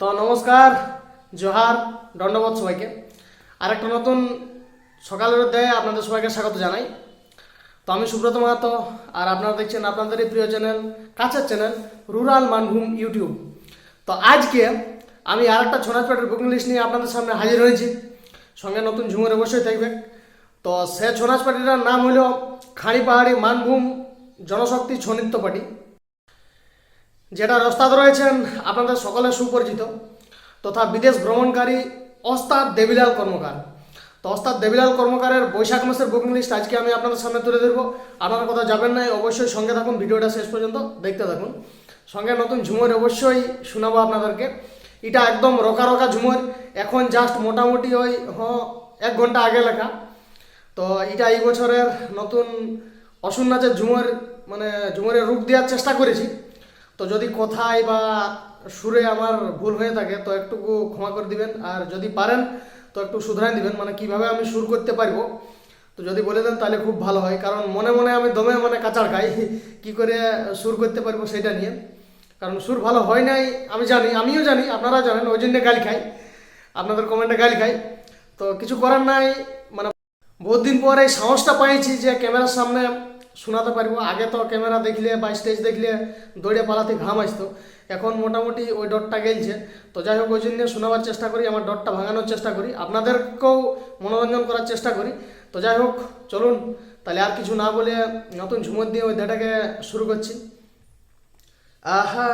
তো নমস্কার, জোহার, দণ্ডবোধ সবাইকে। আর একটা নতুন সকালের অধ্যায়ে আপনাদের সবাইকে স্বাগত জানাই। তো আমি সুব্রত মাহাতো, আর আপনারা দেখছেন আপনাদেরই প্রিয় চ্যানেল, কাছের চ্যানেল, রুরাল মানভূম ইউটিউব। তো আজকে আমি আর একটা ছোনাচপাটের বুকিং লিস্ট নিয়ে আপনাদের সামনে হাজির হয়েছি। সঙ্গে নতুন ঝুমুর অবশ্যই থাকবে। তো সে ছোনাচ পার্টিটার নাম হলো খাঁড়ি পাহাড়ি মানভূম জনশক্তি ছৌ নৃত্য পার্টি। যেটার ওস্তাদ রয়েছেন আপনাদের সকলে সুপরিচিত তথা বিদেশ ভ্রমণকারী ওস্তাদ দেবিলাল কর্মকার। তো ওস্তাদ দেবিলাল কর্মকারের বৈশাখ মাসের বুকিং লিস্ট আজকে আমি আপনাদের সামনে তুলে ধরবো। আপনারা কথা যাবেন না, অবশ্যই সঙ্গে থাকুন, ভিডিওটা শেষ পর্যন্ত দেখতে থাকুন। সঙ্গে নতুন ঝুমুর অবশ্যই শোনাবো আপনাদেরকে। এটা একদম রকা রকা ঝুমুর, এখন জাস্ট মোটামুটি ওই হ এক ঘণ্টা আগে লেখা। তো এটা এই বছরের নতুন অসুর নাচের ঝুমুর মানে ঝুমুরের রূপ দেওয়ার চেষ্টা করেছি। তো যদি কথায় বা সুরে আমার ভুল হয়ে থাকে, তো একটুকু ক্ষমা করে দিবেন। আর যদি পারেন, তো একটু শুধরাই দিবেন মানে কীভাবে আমি সুর করতে পারব। তো যদি বলে দেন, তাহলে খুব ভালো হয়। কারণ মনে মনে আমি দমে মানে কাঁচাড় খাই, কি করে সুর করতে পারব সেটা নিয়ে। কারণ সুর ভালো হয় নাই, আমি জানি, আমিও জানি আপনারা জানেন, ওই জন্য গালি খাই। আপনাদের কমেন্টে গালি খাই। তো কিছু করার নাই মানে বহুত দিন পর এই সাহসটা পাইছি যে ক্যামেরার সামনে শোনাতে পারব। আগে তো ক্যামেরা দেখলে বা স্টেজ দেখলে দৌড়ে পালাতে ঘাম আসতো। এখন মোটামুটি ওই ডটটা গেলছে। তো যাই হোক, ওই জন্য শোনাবার চেষ্টা করি, আমার ডটটা ভাঙানোর চেষ্টা করি। আপনাদেরকেও মনোরঞ্জন করার চেষ্টা করি। তো যাই হোক, চলুন। তাহলে আর কিছু না বলে নতুন ঝুমুর দিয়ে ওই দেটাকে শুরু করছি। আহা!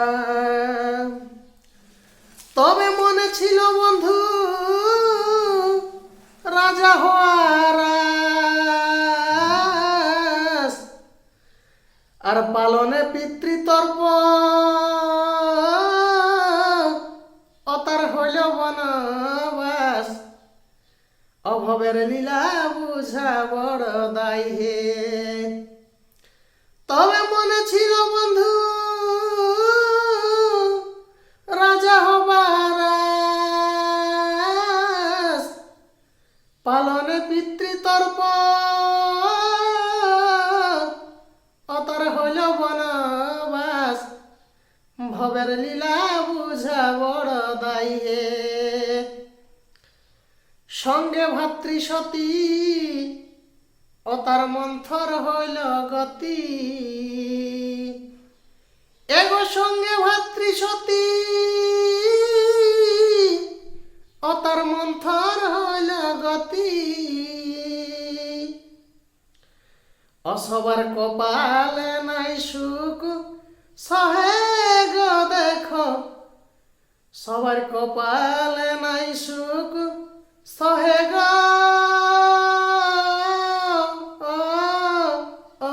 অভবের লীলা বুঝা বড় দায় হে। তবে মনে ছিল, বন্ধু, রাজা হবার পালনে পিতৃতর্প অতর হইল বনবাস। ভবের লীলা বুঝা বড় দায় হে। সঙ্গে ভাতৃ সতী ও তার মন্থর হইল গতি। এগো সঙ্গে ভাতৃ সতী ও তার মন্থর হইল গতি। অসবার কপালে নাই সুখ, সহে গো দেখো। সবার কপালে নাই সুখ সহে গো ও, ও।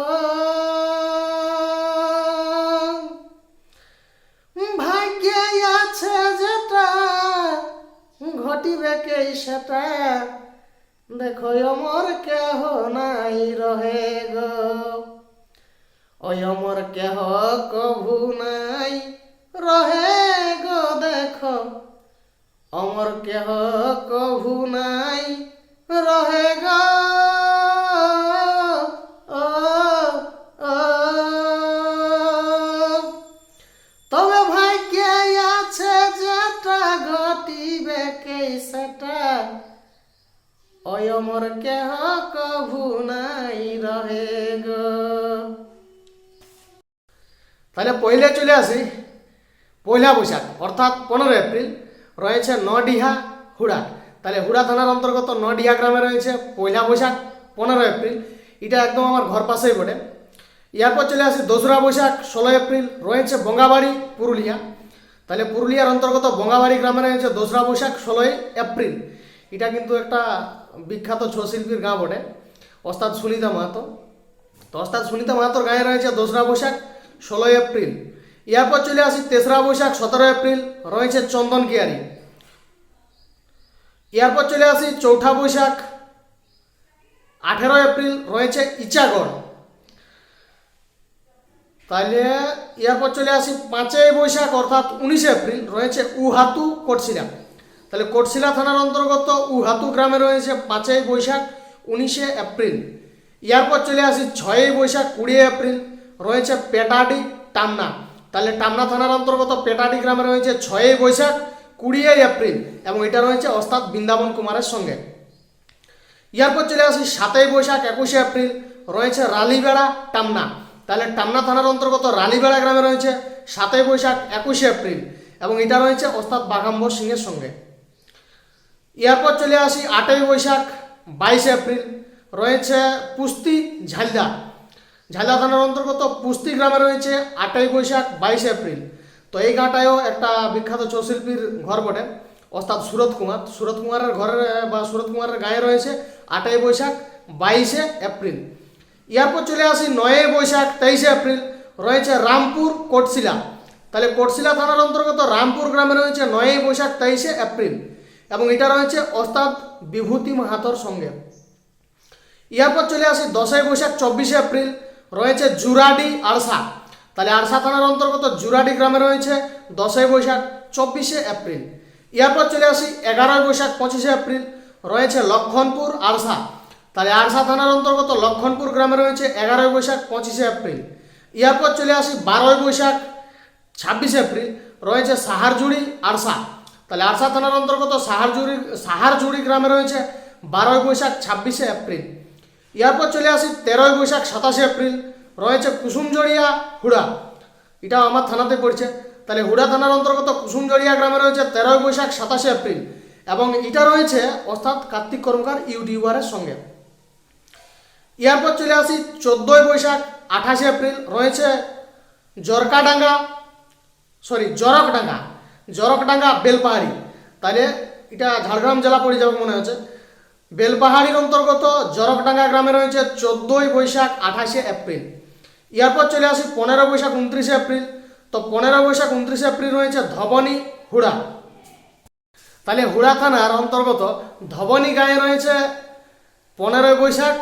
ভাগ্যে আছে যেটা ঘটিবে কে সেটা দেখো অমর কেহ নাই রহে গো অমর কেহ কভু নাই অমর কেহ কভু নাই রহে গো। তাহলে পয়লা চলে আসি, পয়লা বৈশাখ, অর্থাৎ পনেরো এপ্রিল, রয়েছে নডিহা হুড়া। তাহলে হুড়া থানার অন্তর্গত নডিহা গ্রামে রয়েছে পয়লা বৈশাখ পনেরো এপ্রিল। এটা একদম আমার ঘর পাশেই বটে। এরপর চলে আসি দোসরা বৈশাখ ষোলো এপ্রিল, রয়েছে বঙ্গাবাড়ি, পুরুলিয়া। তাহলে পুরুলিয়ার অন্তর্গত বঙ্গাবাড়ি গ্রামে রয়েছে দোসরা বৈশাখ, ষোলোই এপ্রিল। এটা কিন্তু একটা বিখ্যাত ছৌ শিল্পীর গাঁ বটে। ওস্তাদ সুনিতা মাহাতো। তো ওস্তাদ সুনিতা মাহাতোর গায়ে রয়েছে দোসরা বৈশাখ, ষোলোই এপ্রিল। এরপর চলে আসি তেসরা বৈশাখ সতেরো এপ্রিল, রয়েছে চন্দন কিয়ারি। এরপর চলে আসি চৌঠা বৈশাখ আঠেরো এপ্রিল, রয়েছে ইচাগড়। তাহলে এরপর চলে আসি পাঁচই বৈশাখ, অর্থাৎ উনিশে এপ্রিল, রয়েছে উহাতু কোটশিলা। তাহলে কোটশিলা থানার অন্তর্গত উহাতু গ্রামে রয়েছে পাঁচই বৈশাখ, উনিশে এপ্রিল। এরপর চলে আসি ছয়ই বৈশাখ কুড়ি এপ্রিল। রয়েছে পেটাডি, টামনা। তাহলে টামনা থানার অন্তর্গত পেটাডি গ্রামে রয়েছে ছয়ই বৈশাখ কুড়ি এপ্রিল এবং এটা রয়েছে ওস্তাদ বৃন্দাবন কুমারের সঙ্গে। এরপর চলে আসি সাতই বৈশাখ, একুশে এপ্রিল। রয়েছে রালিবেড়া, টামনা। তাহলে টামনা থানার অন্তর্গত রালিবেড়া গ্রামে রয়েছে সাতই বৈশাখ, একুশে এপ্রিল এবং এটা রয়েছে ওস্তাদ বাঘাম্বর সিংয়ের সঙ্গে। এরপর চলে আসি আটই বৈশাখ, বাইশে এপ্রিল। রয়েছে পুস্তি ঝালদা। ঝালদা থানার অন্তর্গত পুস্তি গ্রামে রয়েছে আটই বৈশাখ, বাইশে এপ্রিল। তো এই গাঁটায়ও একটা বিখ্যাত চৌশিল্পীর ঘর বটে। অর্থাৎ সুরত কুমার। সুরত কুমারের ঘরে বা সুরত কুমারের গায়ে রয়েছে আটই বৈশাখ, বাইশে এপ্রিল। এরপর চলে আসি নয়ই বৈশাখ, তেইশে এপ্রিল। রয়েছে রামপুর কোটশিলা। তাহলে কোটশিলা থানার অন্তর্গত রামপুর গ্রামে রয়েছে নয়ই বৈশাখ, তেইশে এপ্রিল। এবং এটা রয়েছে ওস্তাদ বিভূতি মাহাতর সঙ্গে। এরপর চলে আসি দশই বৈশাখ, চব্বিশে এপ্রিল, রয়েছে জুরাডি আরসা। তাহলে আরসা থানার অন্তর্গত জুরাডি গ্রামে রয়েছে দশই বৈশাখ, চব্বিশে এপ্রিল। ইয়ারপর চলে আসি এগারোই বৈশাখ, পঁচিশে এপ্রিল, রয়েছে লক্ষণপুর আরসা। তাহলে আরসা থানার অন্তর্গত লক্ষণপুর গ্রামে রয়েছে এগারোই বৈশাখ, পঁচিশে এপ্রিল। ইয়ারপর চলে আসি বারোই বৈশাখ, ছাব্বিশে এপ্রিল, রয়েছে সাহারজুড়ি আরসা। তাহলে আরসা থানার অন্তর্গত সাহারজুড়ি সাহারজুড়ি গ্রামে রয়েছে বারোই বৈশাখ ছাব্বিশে এপ্রিল। এরপর চলে আসি তেরোই বৈশাখ সাতাশে এপ্রিল। রয়েছে কুসুমজড়িয়া হুড়া। এটাও আমার থানাতে পড়ছে। তাহলে হুড়া থানার অন্তর্গত কুসুমজড়িয়া গ্রামে রয়েছে তেরোই বৈশাখ সাতাশে এপ্রিল এবং এটা রয়েছে অর্থাৎ কার্তিক কর্মকার ইউটিউবারের সঙ্গে। এরপর চলে আসি চোদ্দোই বৈশাখ আঠাশে এপ্রিল। রয়েছে জরকাডাঙ্গা সরি জরকডাঙ্গা। জরকডাঙ্গা বেলপাহাড়ি। তাহলে এটা ঝাড়গ্রাম জেলা পড়ে যাবে মনে হচ্ছে। বেলপাহাড়ির অন্তর্গত জরকডাঙ্গা গ্রামে রয়েছে চোদ্দোই বৈশাখ আঠাশে এপ্রিল। এরপর চলে আসি পনেরো বৈশাখ উনত্রিশে এপ্রিল। তো পনেরো বৈশাখ উনত্রিশে এপ্রিল রয়েছে ধবনী হুড়া। তাহলে হুড়া থানার অন্তর্গত ধবনী গায়ে রয়েছে পনেরোই বৈশাখ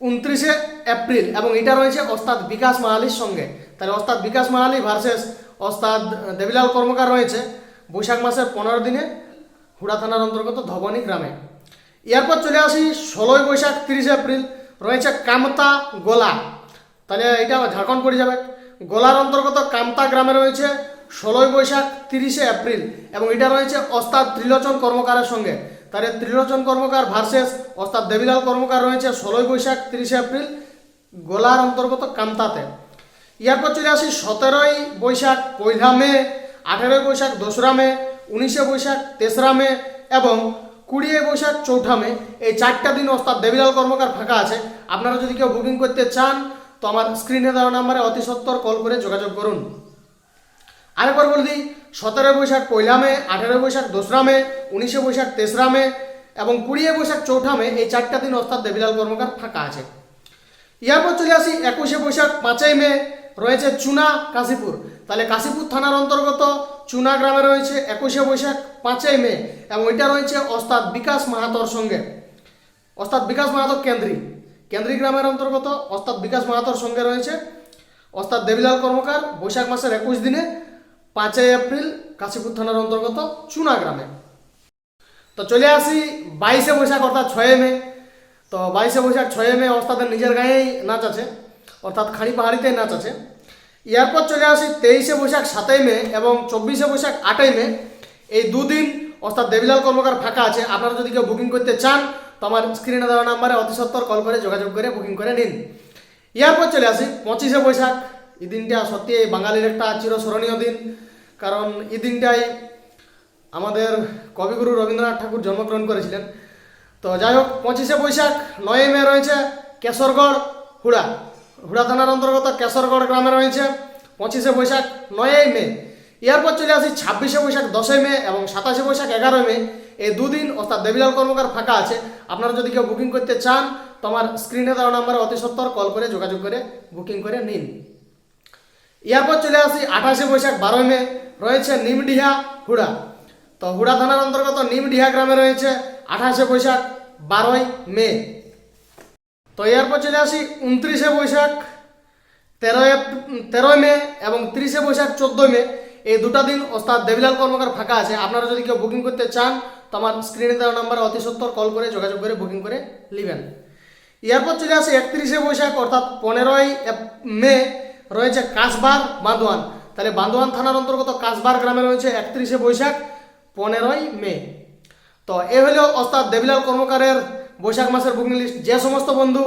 উনত্রিশে এপ্রিল এবং এটা রয়েছে ওস্তাদ বিকাশ মাহালির সঙ্গে। তাহলে ওস্তাদ বিকাশ মাহালি ভার্সেস ওস্তাদ দেবিলাল কর্মকার রয়েছে। বৈশাখ মাসের পনেরো দিনে হুড়া থানার অন্তর্গত ধবনী গ্রামে। এরপর চলে আসি, ষোলোই বৈশাখ তিরিশে এপ্রিল, রয়েছে কামতা গোলা। তাহলে এটা ঝাড়খণ্ড পড়ে যাবে। গোলার অন্তর্গত কামতা গ্রামে রয়েছে ষোলোই বৈশাখ তিরিশে এপ্রিল এবং এটা রয়েছে ওস্তাদ ত্রিলোচন কর্মকারের সঙ্গে। তাহলে ত্রিলোচন কর্মকার ভার্সেস ওস্তাদ দেবিলাল কর্মকার রয়েছে ষোলোই বৈশাখ তিরিশে এপ্রিল, গোলার অন্তর্গত কামতাতে। এরপর চলে আসি সতেরোই বৈশাখ, পয়লা মে, আঠেরোই বৈশাখ, দোসরা মে, উনিশে বৈশাখ, তেসরা মে এবং কুড়িয়ে বৈশাখ, চৌঠা মে। এই চারটা দিন ওস্তাদ দেবিলাল কর্মকার ফাঁকা আছে। আপনারা যদি কেউ বুকিং করতে চান, তো আমার স্ক্রিনে দেওয়া নাম্বারে অতি সত্তর কল করে যোগাযোগ করুন। আরেকবার বলে দিই, সতেরোই বৈশাখ, পয়লা মে, আঠেরোই বৈশাখ, দোসরা মে, উনিশে বৈশাখ, তেসরা মে এবং কুড়িয়ে বৈশাখ, চৌঠা মে এই চারটা দিন ওস্তাদ দেবিলাল কর্মকার ফাঁকা আছে। এরপর চলে আসি একুশে বৈশাখ, পাঁচই মে রয়েছে চুনা কাশীপুর। তাহলে কাশীপুর থানার অন্তর্গত চুনা গ্রামে রয়েছে একুশে বৈশাখ, পাঁচই মে এবং এটা রয়েছে অস্তাদ বিকাশ মাহাতোর সঙ্গে। অস্তাদ বিকাশ মাহাতো কেন্দ্রী। কেন্দ্রী গ্রামের অন্তর্গত অস্তাদ বিকাশ মাহাতোর সঙ্গে রয়েছে অস্তাদ দেবিলাল কর্মকার, বৈশাখ মাসের একুশ দিনে, পাঁচই এপ্রিল কাশীপুর থানার অন্তর্গত চুনা গ্রামে। তো চলে আসি বাইশে বৈশাখ, অর্থাৎ ছয় মে। তো বাইশে বৈশাখ, ছয় মে অস্তাদের নিজের গায়েই নাচ আছে, অর্থাৎ খাড়ি পাহাড়িতে নাচ আছে। এরপর চলে আসি তেইশে বৈশাখ সাতই মে এবং চব্বিশে বৈশাখ আটই মে। এই দুদিন অর্থাৎ দেবিলাল কর্মকার ফাঁকা আছে। আপনারা যদি কেউ বুকিং করতে চান, তো আমার স্ক্রিনে দেওয়া নাম্বারে অতি সত্তর কল করে যোগাযোগ করে বুকিং করে নিন। এরপর চলে আসি পঁচিশে বৈশাখ। এই দিনটা সত্যি এই বাঙালির একটা চিরস্মরণীয় দিন। কারণ এই দিনটাই আমাদের কবিগুরু রবীন্দ্রনাথ ঠাকুর জন্মগ্রহণ করেছিলেন। তো যাই হোক, পঁচিশে বৈশাখ নয় মে রয়েছে কেশরগড় হুড়া। হুড়া থানার অন্তর্গত কেশরগড় গ্রামে রয়েছে। পঁচিশে বৈশাখ, নয়ই মে। এরপর চলে আসি ছাব্বিশে বৈশাখ, দশই মে এবং সাতাশে বৈশাখ, এগারোই মে। এই দুদিন অর্থাৎ দেবিলাল কর্মকার ফাঁকা আছে। আপনারা যদি কেউ বুকিং করতে চান, তোমার স্ক্রিনে দেওয়া নাম্বারে অতি সত্তর কল করে যোগাযোগ করে বুকিং করে নিন। এরপর চলে আসি আঠাশে বৈশাখ, বারোই মে। রয়েছে নিমডিহা হুড়া। তো হুড়া থানার অন্তর্গত নিমডিহা গ্রামে রয়েছে আঠাশে বৈশাখ, বারোই মে। তো এরপর চলে আসি উনত্রিশে বৈশাখ, তেরোই তেরোই মে এবং তিরিশে বৈশাখ চোদ্দোই মে। এই দুটা দিন ওস্তাদ দেবিলাল কর্মকার ফাঁকা আছে। আপনারা যদি কেউ বুকিং করতে চান, তো আমার স্ক্রিনে দেওয়া নাম্বারে অতি সত্তর কল করে যোগাযোগ করে বুকিং করে নেবেন। এরপর চলে আসে একত্রিশে বৈশাখ, অর্থাৎ পনেরোই মে রয়েছে কাশবার বাঁধওয়ান তাহলে বান্দোয়ান থানার অন্তর্গত কাসবার গ্রামে রয়েছে একত্রিশে বৈশাখ, পনেরোই মে। তো এ হলো ওস্তাদ দেবিলাল কর্মকারের বৈশাখ মাসের বুকিং লিস্ট যে সমস্ত বন্ধু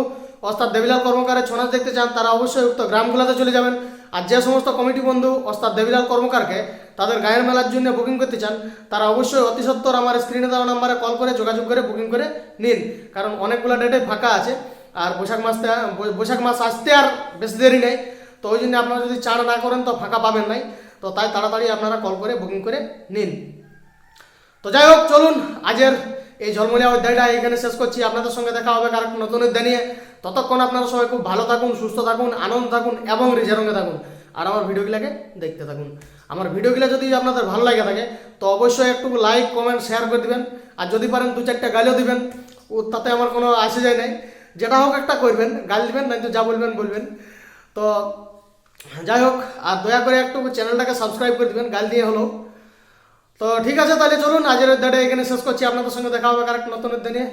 ওস্তাদ দেবিলাল কর্মকারের ছৌ নাচ দেখতে চান, তারা অবশ্যই উক্ত গ্রামগুলোতে চলে যাবেন। আর যে সমস্ত কমিটি বন্ধু ওস্তাদ দেবিলাল কর্মকারকে তাদের গায়ের মেলার জন্য বুকিং করতে চান, তারা অবশ্যই অতি সত্বর আমার স্ক্রিনে দেওয়া নাম্বারে কল করে যোগাযোগ করে বুকিং করে নিন। কারণ অনেকগুলো ডেটে ফাঁকা আছে। আর বৈশাখ মাসতে বৈশাখ মাস আসতে আর বেশি দেরি নেই। তো ওই জন্য আপনারা যদি চান না করেন, তো ফাঁকা পাবেন নাই। তো তাই তাড়াতাড়ি আপনারা কল করে বুকিং করে নিন। তো যাই হোক, চলুন, আজের এই ঝলমলিয়া অধ্যায়টা এখানে শেষ করছি। আপনাদের সঙ্গে দেখা হবে কারণ নতুন অধ্যায় নিয়ে। ততক্ষণ আপনারা সবাই খুব ভালো থাকুন, সুস্থ থাকুন, আনন্দ থাকুন এবং রিঝে রঙে থাকুন। আর আমার ভিডিওগুলোকে দেখতে থাকুন। আমার ভিডিওগুলো যদি আপনাদের ভালো লাগে থাকে, তো অবশ্যই একটু লাইক কমেন্ট শেয়ার করে দিবেন। আর যদি পারেন দু চারটা গালিও দিবেন। ও, তাতে আমার কোনো আসে যায় নাই। যেটা হোক একটা করবেন। গাল দিবেন তো যা বলবেন বলবেন। তো, যাই হোক, আর দয়া করে একটু চ্যানেলটাকে সাবস্ক্রাইব করে দিবেন। গাল দিয়ে হলো। তো ঠিক আছে, তাহলে চলুন আজের অধ্যায়টা এখানে শেষ করছি। আপনাদের সঙ্গে দেখা হবে কারেক্ট নতুন অধ্যায় নিয়ে।